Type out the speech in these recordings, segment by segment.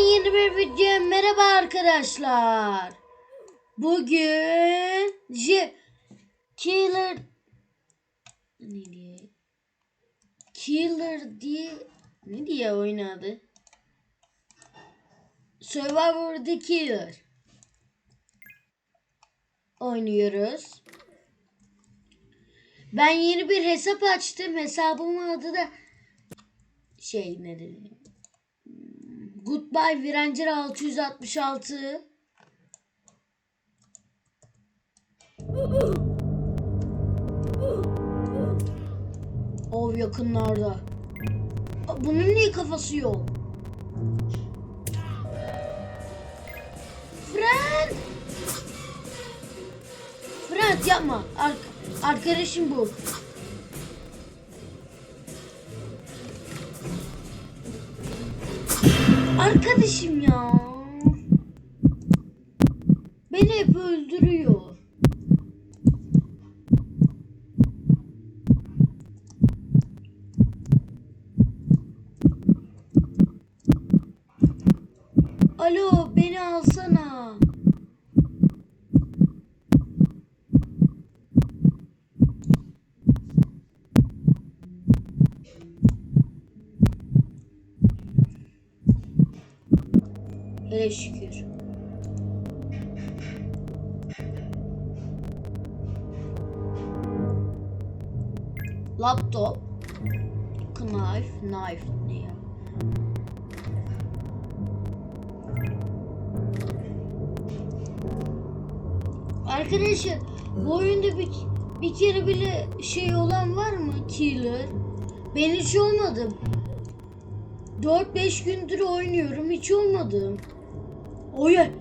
yeni bir video merhaba arkadaşlar. Bugün J Killer ne diye Killer diye ne diye oynadı? Survivor the Killer oynuyoruz. Ben yeni bir hesap açtım. Hesabımın adı da şey ne dedi? Goodbye Viranger 666. Ov yakınlarda. Bunun niye kafası yok? Friend! Friend yapma. Ar arkadaşım bu. Arkadaşım ya. Hele şükür. Laptop. Knife. Knife ne ya? Arkadaşlar bu oyunda bir, bir kere bile şey olan var mı? Killer. Ben hiç olmadım. 4-5 gündür oynuyorum hiç olmadım. Oye.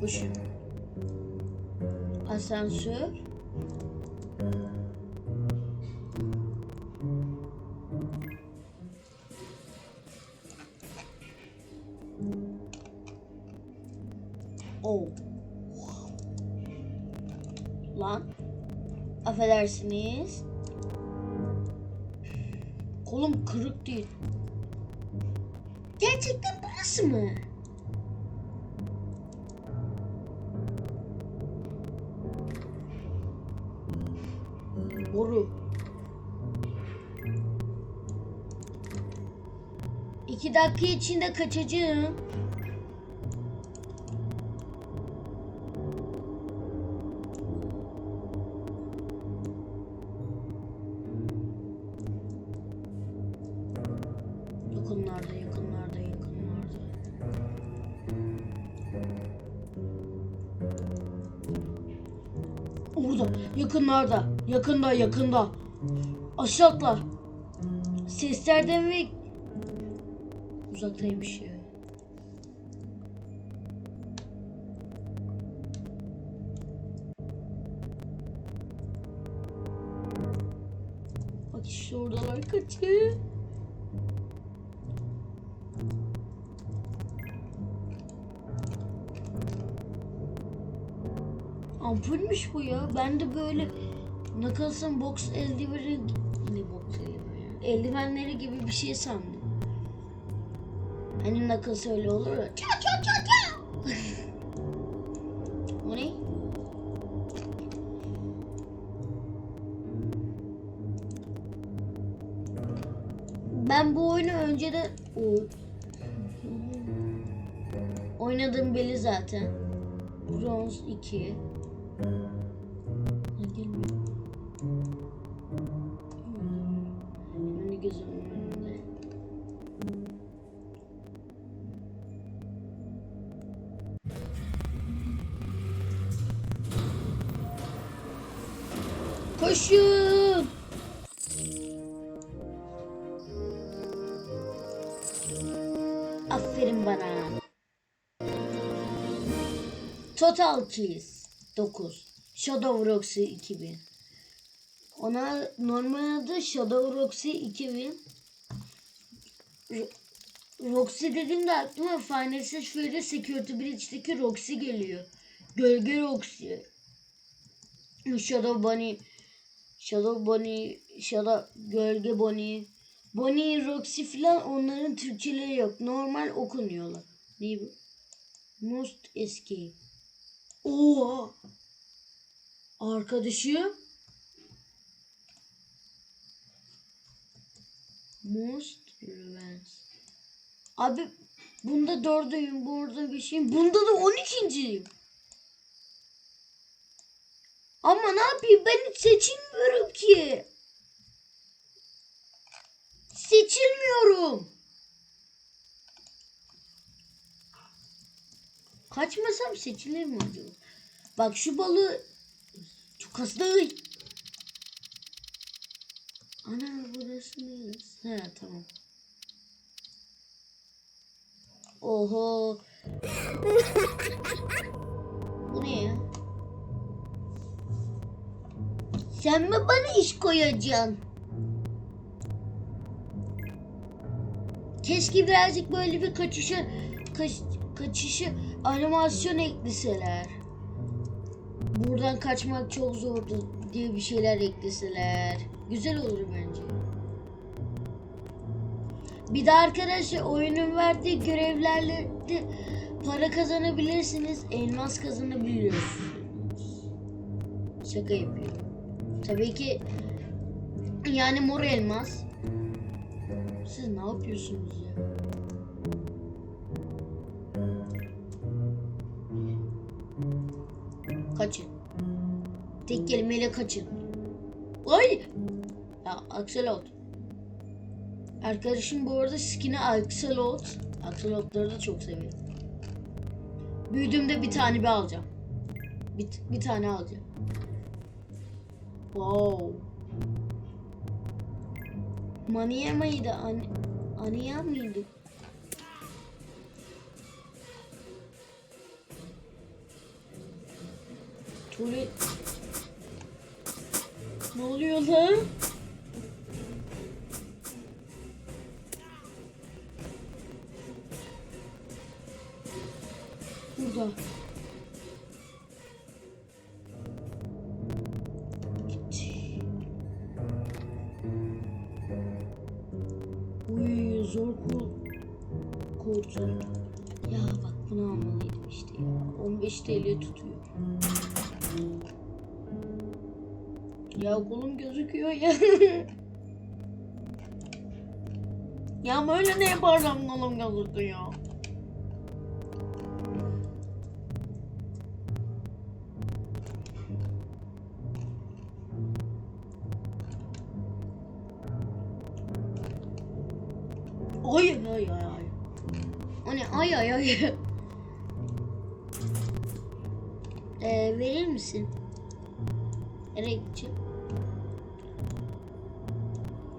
Koşun. Asansör. Lan. Affedersiniz. Kolum kırık değil. Gerçekten burası mı? Boru. İki dakika içinde kaçacağım. Yakınlarda, yakında, yakında. Aşağı. Seslerden ve uzaktaymış ya. Bak işte oradalar kaçıyor. Ampulmüş bu ya. Ben de böyle Knuckles'ın box eldiveni ne box eldiveni? Eldivenleri gibi bir şey sandım. Hani Knuckles öyle olur ya. Ça ça ça ça. o ne? Ben bu oyunu önceden o oynadığım belli zaten. Bronz 2. Gelmiyor? Şimdi. Koşun! Aferin bana. Total Keys 9. Shadow Roxy 2000. Ona normal adı Shadow Roxy 2000. Ro- Roxy dediğimde aklıma Final Fantasy Security Breach'teki Roxy geliyor. Gölge Roxy. Shadow Bunny. Shadow Bunny. Shadow Gölge Bunny. Bonnie, Roxy falan onların Türkçeleri yok. Normal okunuyorlar. Ne bu? Most Escape. Oha! Arkadaşı Most Revenge. Abi bunda dördüyüm, burada bir şeyim. Bunda da on ikinciyim. Ama ne yapayım ben seçilmiyorum ki. Seçilmiyorum. Kaçmasam seçilir mi acaba? Bak şu balığı çok hızlı. Ana burası neresi? He tamam. Oho. Bu ne ya? Sen mi bana iş koyacaksın? Keşke birazcık böyle bir kaçışı kaç, kaçışı animasyon ekleseler. Buradan kaçmak çok zordu diye bir şeyler ekleseler. Güzel olur bence. Bir de arkadaşlar oyunun verdiği görevlerle de para kazanabilirsiniz. Elmas kazanabiliyorsunuz. Şaka yapıyorum. Tabii ki yani mor elmas. Siz ne yapıyorsunuz ya? Kaçın. Tek kelimeyle kaçın. Ay! Ya Axolot. Arkadaşım bu arada skin'i Axolot. Axolotları da çok seviyorum. Büyüdüğümde bir tane bir alacağım. Bir, bir tane alacağım. Wow. Maniye mıydı? An Aniya mıydı? Tuvalet. Ne oluyor lan? Burada. Uy zor kur kurtu. Ya bak bunu almalıydım işte ya. 15 TL tutuyor. Ya kolum gözüküyor ya. ya böyle ne yaparsam kolum gözüküyor. Ay ay ay ay. O ne ay ay ay. Ee, verir misin? Nereye gideceğim?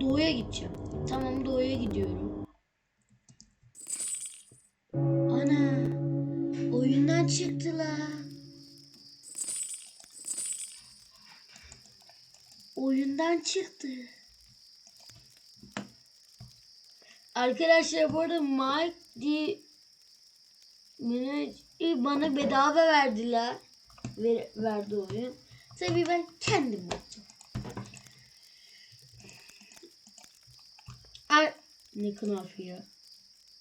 Doğuya gideceğim. Tamam doğuya gidiyorum. Ana. Oyundan çıktılar. Oyundan çıktı. Arkadaşlar bu arada Mike diye bana bedava verdiler. Ver, verdi oyun. Tabii ben kendim yaptım. Ar ne kınafı ya.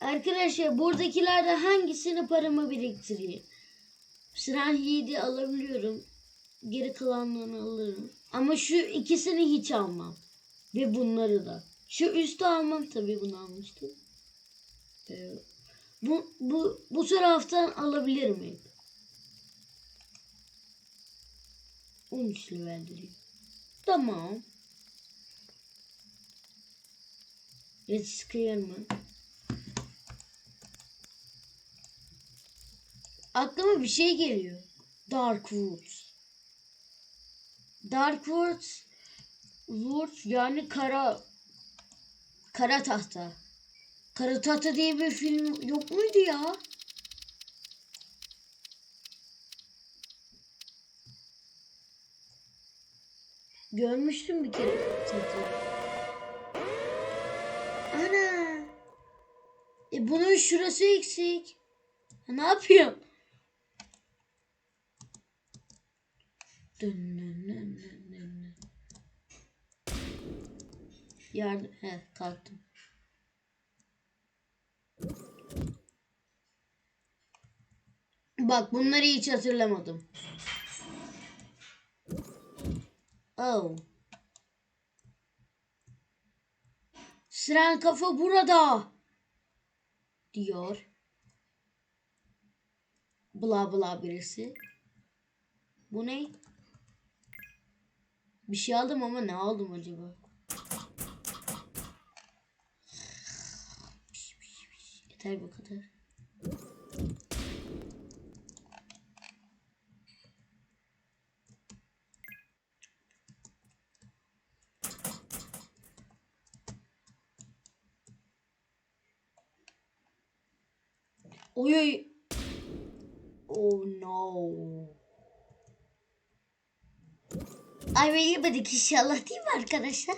Arkadaşlar buradakilerde hangisini paramı biriktireyim? Sıran yiğidi alabiliyorum. Geri kalanlarını alırım. Ama şu ikisini hiç almam. Ve bunları da. Şu üstü almam tabii bunu almıştım. Ee, bu, bu, bu taraftan alabilirim hep. 13 leveldireyim. Tamam. Red Scare mı? Aklıma bir şey geliyor. Dark Woods. Dark Woods Woods yani kara kara tahta. Kara tahta diye bir film yok muydu ya? Görmüştüm bir kere tahta. Ana. E bunun şurası eksik. Ha, ne yapıyorum? Dın dın dın dın dın. Yardım. He kalktım. Bak bunları hiç hatırlamadım. Oh. Siren kafa burada. Diyor. Bla bla birisi. Bu ne? Bir şey aldım ama ne aldım acaba? Yeter bu kadar. Oy oy. Oh no. Ay yemedik inşallah değil mi arkadaşlar?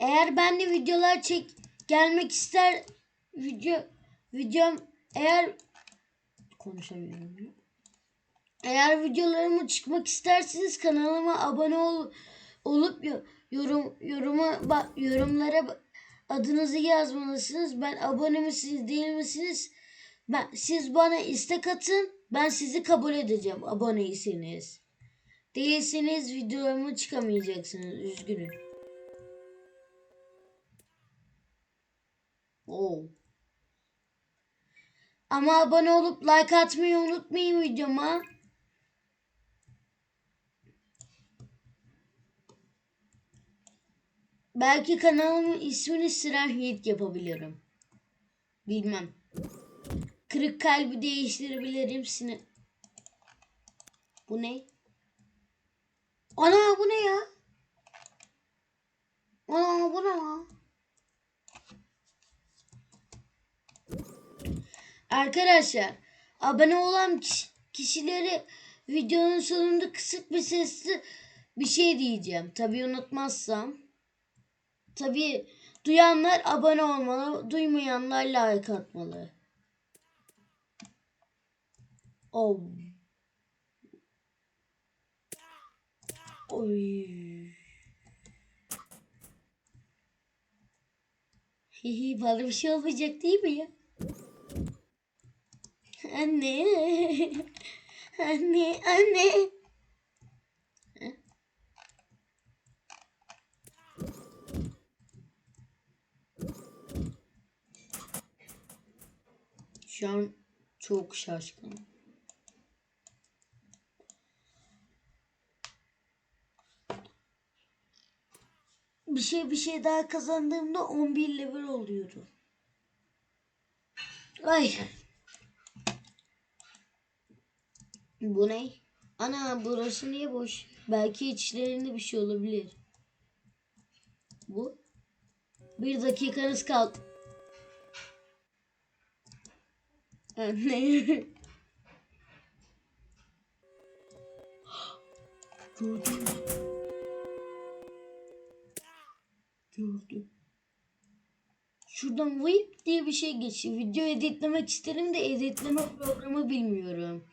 Eğer ben de videolar çek gelmek ister video videom eğer konuşamıyorum ya. Eğer videolarımı çıkmak isterseniz kanalıma abone ol, olup yo- yorum yoruma ba- yorumlara adınızı yazmalısınız. Ben abone misiniz değil misiniz? Ben siz bana istek atın. Ben sizi kabul edeceğim aboneyseniz. Değilseniz videolarımı çıkamayacaksınız. Üzgünüm. Oo. Ama abone olup like atmayı unutmayın videoma. Belki kanalımın ismini Siren Yiğit yapabilirim. Bilmem. Kırık kalbi değiştirebilirim sine. Bu ne? Ana bu ne ya? Ana bu ne? Arkadaşlar abone olan kişi- kişileri videonun sonunda kısık bir sesli bir şey diyeceğim. Tabii unutmazsam. Tabii duyanlar abone olmalı, duymayanlar like atmalı. Oh. Oy. Hihi bana bir şey olmayacak değil mi ya? Anne. Anne, anne. Şu an çok şaşkınım. Bir şey bir şey daha kazandığımda 11 level oluyorum. Ay. Bu ne? Ana burası niye boş? Belki içlerinde bir şey olabilir. Bu? Bir dakikanız kaldı. Anne. Gördüm. Gördüm. Şuradan Whip diye bir şey geçiyor. Video editlemek isterim de editleme programı bilmiyorum.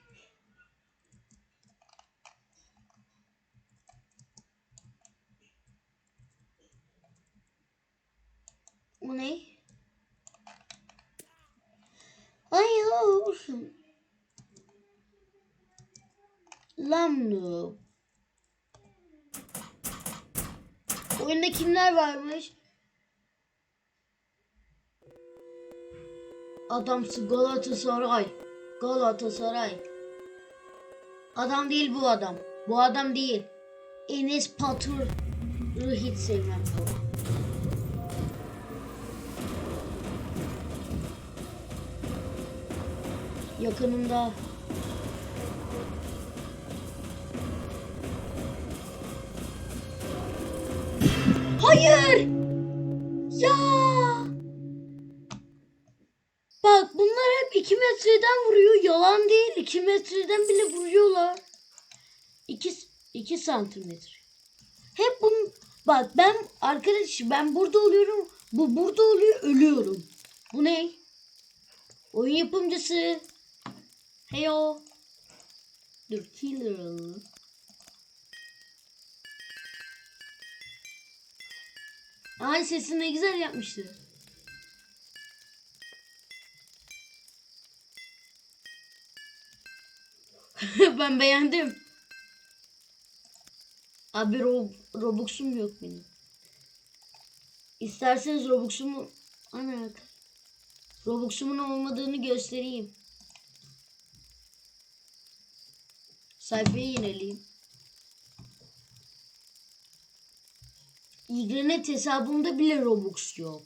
O ne? Hayır. Lamnu. Oyunda kimler varmış? Adamsı Galatasaray. Galatasaray. Adam değil bu adam. Bu adam değil. Enes Batur'u hiç sevmem. Yakınımda. Hayır! Ya! Bak bunlar hep 2 metreden vuruyor. Yalan değil. 2 metreden bile vuruyorlar. 2 2 santimetre. Hep bunun bak ben arkadaş ben burada oluyorum. Bu burada oluyor ölüyorum. Bu ne? Oyun yapımcısı. Heyo. Dur killer alalım. Ay sesini ne güzel yapmıştı. ben beğendim. Abi ro Robux'um yok benim. İsterseniz Robux'umu ana Robux'umun olmadığını göstereyim. Sayfaya yenileyim. İlgilenet hesabımda bile Robux yok.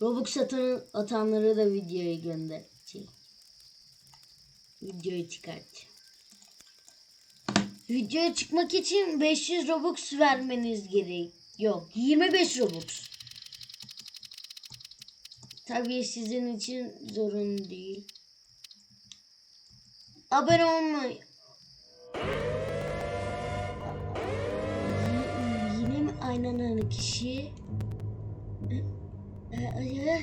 Robux atan, atanlara da videoyu gönder. Videoyu çıkartacağım. Videoya çıkmak için 500 Robux vermeniz gerek. Yok 25 Robux. Tabii sizin için zorunlu değil. Abone olmayı. Aynı kişi? Ee, e,